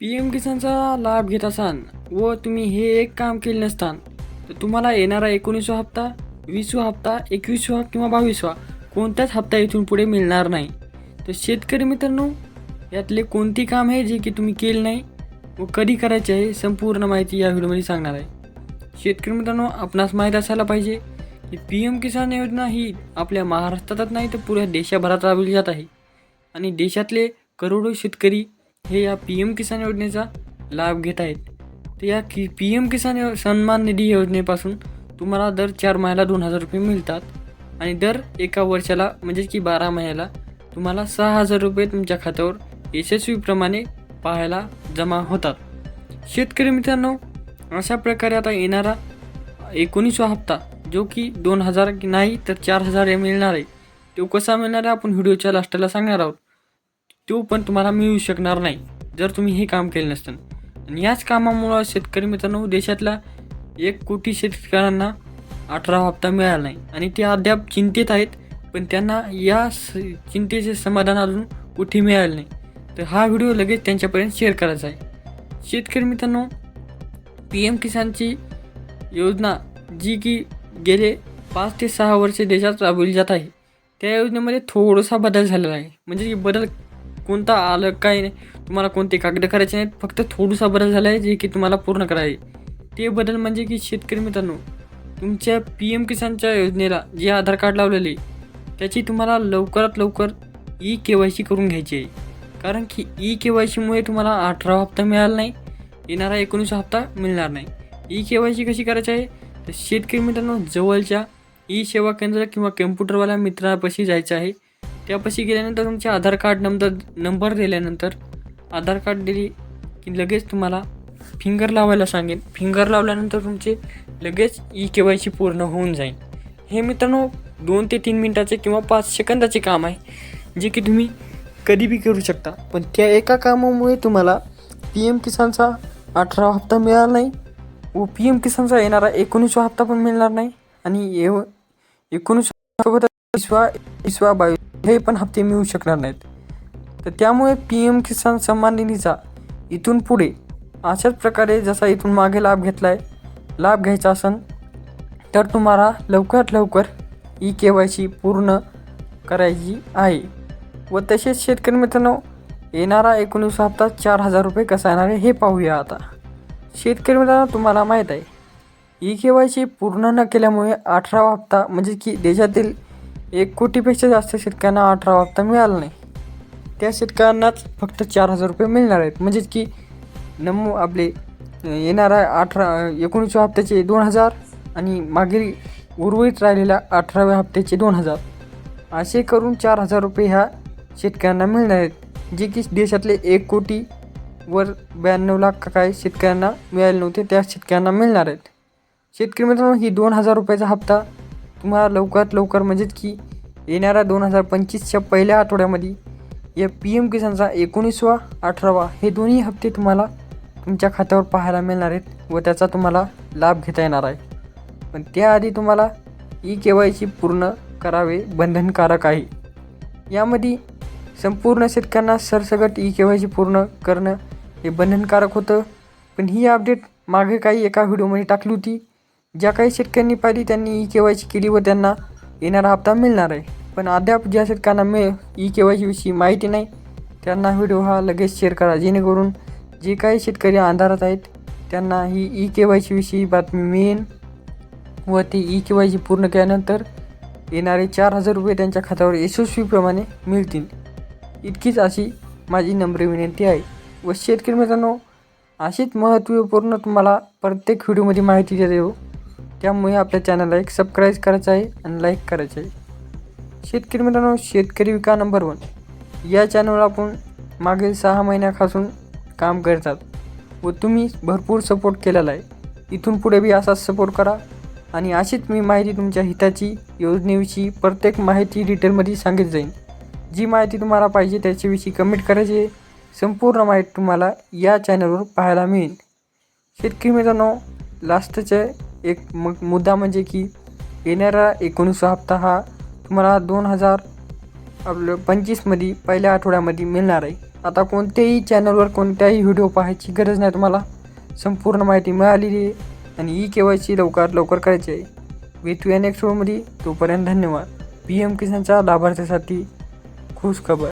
P M किसानचा लाभ घेत असाल व तुम्ही हे एक काम केले नसतान तर तुम्हाला येणारा एकोणीसवा हप्ता वीसवा हप्ता एकवीसवा किंवा बावीसवा कोणताच हप्ता इथून पुढे मिळणार नाही. तर शेतकरी मित्रांनो यातले कोणती काम आहे जे की तुम्ही केले नाही व कधी करायचे आहे संपूर्ण माहिती या व्हिडिओमध्ये सांगणार आहे. शेतकरी मित्रांनो आपणास माहीत असायला पाहिजे की पी एम किसान योजना ही आपल्या महाराष्ट्रातच नाही तर पुऱ्या देशाभरात राबवली जात आहे. आणि देशातले करोडो शेतकरी हे या पी एम किसान योजनेचा लाभ घेत आहेत. तर या की पी एम किसान यो सन्मान निधी योजनेपासून तुम्हाला दर चार महिन्याला दोन हजार रुपये मिळतात. आणि दर एका वर्षाला म्हणजेच की बारा महिन्याला तुम्हाला सहा हजार रुपये तुमच्या खात्यावर यशस्वीप्रमाणे पाहायला जमा होतात. शेतकरी मित्रांनो अशा प्रकारे आता येणारा एकोणीसवा हप्ता जो की दोन हजार की नाही तर चार हजार हे मिळणार आहे. तो कसा मिळणार आहे आपण व्हिडिओच्या लास्टला सांगणार आहोत. तो पण तुम्हाला मिळू शकणार नाही जर तुम्ही हे काम केलं नसतं. आणि याच कामामुळं शेतकरी मित्रांनो देशातल्या एक कोटी शेतकऱ्यांना अठरा हप्ता मिळाला नाही. आणि ते अद्याप चिंतेत आहेत पण त्यांना या स चिंतेचे समाधान अजून कुठे मिळालं नाही. तर हा व्हिडिओ लगेच त्यांच्यापर्यंत शेअर करायचा आहे. शेतकरी मित्रांनो पी एम किसानची योजना जी की गेले पाच ते सहा वर्षे देशात राबवली जात आहे. त्या योजनेमध्ये थोडासा बदल झालेला आहे. म्हणजे की बदल कोणता आलं काय नाही तुम्हाला कोणते कागद करायचे नाहीत फक्त थोडंसा बदल झाला आहे जे की तुम्हाला पूर्ण करायचे ते बदल म्हणजे की शेतकरी मित्रांनो तुमच्या पी एम किसानच्या योजनेला जे आधार कार्ड लावलेले त्याची तुम्हाला लवकरात लवकर ई के वाय सी करून घ्यायची आहे. कारण की ई के वाय सीमुळे तुम्हाला अठरा हप्ता मिळाला नाही येणारा एकोणीस हप्ता मिळणार नाही. ई के वाय सी कशी करायची आहे? तर शेतकरी मित्रांनो जवळच्या ई सेवा केंद्र किंवा कम्प्युटरवाल्या मित्रापाशी जायचं आहे. त्यापाशी गेल्यानंतर तुमचे आधार कार्ड नंबर नंबर दिल्यानंतर आधार कार्ड दिली की लगेच तुम्हाला फिंगर लावायला सांगेन. फिंगर लावल्यानंतर तुमचे लगेच ई के वाय सी पूर्ण होऊन जाईल. हे मित्रांनो दोन ते तीन मिनटाचे किंवा पाच सेकंदाचे काम आहे जे की तुम्ही कधी बी करू शकता. पण त्या एका कामामुळे तुम्हाला पी एम किसानचा अठरा हप्ता मिळाला नाही. व पी एम किसानचा येणारा एकोणीसवा हप्ता पण मिळणार नाही. आणि एव एकोणीसवा इसवा इसवा बावीस हे पण हप्ते मिळू शकणार नाहीत. तर त्यामुळे पी एम किसान सन्मान निधीचा इथून पुढे अशाच प्रकारे जसा इथून मागे लाभ घेतला आहे लाभ घ्यायचा असेल तर तुम्हाला लवकरात लवकर ई के वाय सी पूर्ण करायची आहे. व तसेच शेतकरी मित्रांनो येणारा एकोणीस हप्ता चार हजार रुपये कसा येणार आहे हे पाहूया आता. शेतकरी मित्रांनो तुम्हाला माहीत आहे ई के वाय सी पूर्ण न केल्यामुळे अठरा हप्ता म्हणजे की देशातील एक कोटीपेक्षा जास्त शेतकऱ्यांना अठरा हप्ता मिळाला नाही. त्या शेतकऱ्यांनाच फक्त चार हजार रुपये मिळणार आहेत. म्हणजेच की नमू आपले येणारा अठरा एकोणीसव्या हप्त्याचे दोन हजार आणि मागील उर्वरित राहिलेल्या अठराव्या हप्त्याचे दोन हजार. असे करून चार हजार रुपये ह्या शेतकऱ्यांना मिळणार आहेत. जे की देशातले एक कोटी वर ब्याण्णव लाख काय शेतकऱ्यांना मिळाले नव्हते त्या शेतकऱ्यांना मिळणार आहेत. शेतकरी मित्रांनो ही दोन हजार रुपयाचा हप्ता तुम्हाला लवकरात लवकर म्हणजेच की येणाऱ्या दोन हजार पंचवीसच्या पहिल्या आठवड्यामध्ये या पी एम किसानचा एकोणीसवा अठरावा हे दोन्ही हप्ते तुम्हाला तुमच्या खात्यावर पाहायला मिळणार आहेत व त्याचा तुम्हाला लाभ घेता येणार आहे. पण त्याआधी तुम्हाला ई के वाय सी पूर्ण करावे बंधनकारक आहे. यामध्ये संपूर्ण शेतकऱ्यांना सरसकट ई के वाय सी पूर्ण करणं हे बंधनकारक होतं. पण ही अपडेट मागे काही एका व्हिडिओमध्ये टाकली होती. ज्या काही शेतकऱ्यांनी पाहिली त्यांनी ई के वाय सी केली व त्यांना येणारा हप्ता मिळणार आहे. पण अद्याप ज्या शेतकऱ्यांना मिळ ई के वाय सीविषयी माहिती नाही त्यांना व्हिडिओ हा लगेच शेअर करा. जेणेकरून जे काही शेतकरी अंधारात आहेत त्यांना ही ई के वाय सीविषयी बातमी मिळेल व ती ई के वाय सी पूर्ण केल्यानंतर येणारे चार हजार रुपये त्यांच्या खात्यावर यशस्वीप्रमाणे मिळतील. इतकीच अशी माझी नम्र विनंती आहे. व शेतकरी मित्रांनो अशीच महत्त्वपूर्ण तुम्हाला प्रत्येक व्हिडिओमध्ये माहिती देऊ त्यामुळे आपल्या चॅनलला एक सबस्क्राईब करायचं आहे आणि लाईक करायचं आहे. शेतकरी मित्रांनो शेतकरी विका नंबर वन या चॅनलवर आपण मागील सहा महिन्यापासून काम करतात व तुम्ही भरपूर सपोर्ट केलेला आहे. इथून पुढे बी असाच सपोर्ट करा आणि अशीच मी माहिती तुमच्या हिताची योजनेविषयी प्रत्येक माहिती डिटेलमध्ये सांगित जाईल जी माहिती तुम्हाला पाहिजे त्याच्याविषयी कमेंट करायची संपूर्ण माहिती तुम्हाला या चॅनलवर पाहायला मिळेल. शेतकरी मित्रांनो लास्टचे एक मग मुद्दा म्हणजे की येणारा एकोणीसवा हप्ता हा तुम्हाला दोन हजार आपलं पंचवीसमध्ये पहिल्या आठवड्यामध्ये मिळणार आहे. आता कोणत्याही चॅनलवर कोणत्याही व्हिडिओ पाहायची गरज नाही तुम्हाला. संपूर्ण माहिती मिळालेली आहे आणि ई के वाय सी लवकर लवकर करायची आहे. भेटूया नेक्स्ट शोमध्ये तोपर्यंत धन्यवाद. पी एम किसानच्या लाभार्थ्यासाठी खुश खबर.